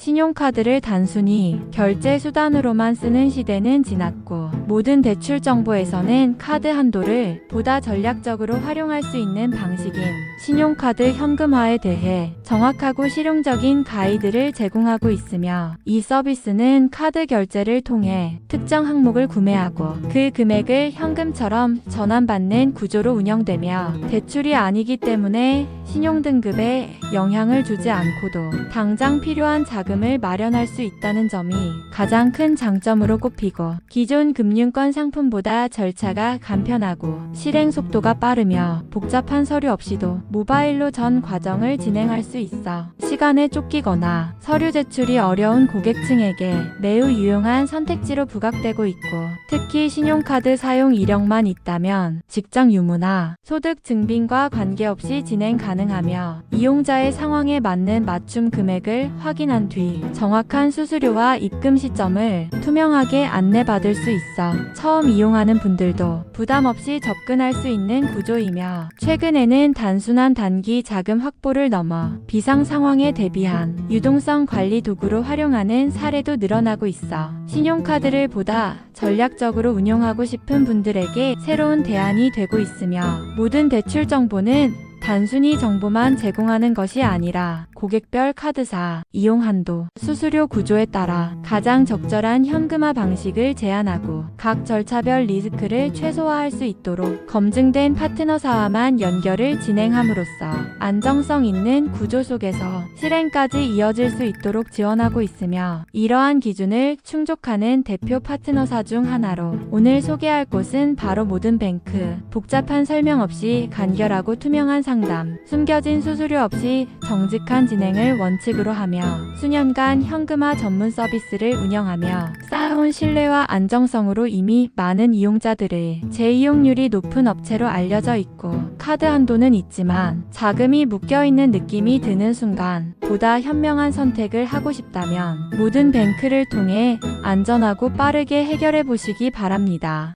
신용카드를 단순히 결제 수단으로만 쓰는 시대는 지났고 모든 대출 정보에서는 카드 한도를 보다 전략적으로 활용할 수 있는 방식인 신용카드 현금화에 대해 정확하고 실용적인 가이드를 제공하고 있으며 이 서비스는 카드 결제를 통해 특정 항목을 구매하고 그 금액을 현금처럼 전환받는 구조로 운영되며 대출이 아니기 때문에 신용등급에 영향을 주지 않고도 당장 필요한 자금 을 마련할 수 있다는 점이 가장 큰 장점으로 꼽히고 기존 금융권 상품보다 절차가 간편하고 실행 속도가 빠르며 복잡한 서류 없이도 모바일로 전 과정을 진행할 수 있어 시간에 쫓기거나 서류 제출이 어려운 고객층에게 매우 유용한 선택지로 부각되고 있고 특히 신용카드 사용 이력만 있다면 직장 유무나 소득 증빙과 관계없이 진행 가능하며 이용자의 상황에 맞는 맞춤 금액을 확인한 뒤 정확한 수수료와 입금 시점을 투명하게 안내받을 수 있어 처음 이용하는 분들도 부담 없이 접근할 수 있는 구조이며 최근에는 단순한 단기 자금 확보를 넘어 비상 상황에 대비한 유동성 관리 도구로 활용하는 사례도 늘어나고 있어 신용카드를 보다 전략적으로 운용하고 싶은 분들에게 새로운 대안이 되고 있으며 모든 대출 정보는 단순히 정보만 제공하는 것이 아니라 고객별 카드사, 이용 한도, 수수료 구조에 따라 가장 적절한 현금화 방식을 제안하고 각 절차별 리스크를 최소화할 수 있도록 검증된 파트너사와만 연결을 진행함으로써 안정성 있는 구조 속에서 실행까지 이어질 수 있도록 지원하고 있으며 이러한 기준을 충족하는 대표 파트너사 중 하나로 오늘 소개할 곳은 바로 모든뱅크. 복잡한 설명 없이 간결하고 투명한 상담 숨겨진 수수료 없이 정직한 진행을 원칙으로 하며 수년간 현금화 전문 서비스를 운영하며 쌓아온 신뢰와 안정성으로 이미 많은 이용자들의 재이용률이 높은 업체로 알려져 있고 카드 한도는 있지만 자금이 묶여 있는 느낌이 드는 순간 보다 현명한 선택을 하고 싶다면 모든 뱅크를 통해 안전하고 빠르게 해결해 보시기 바랍니다.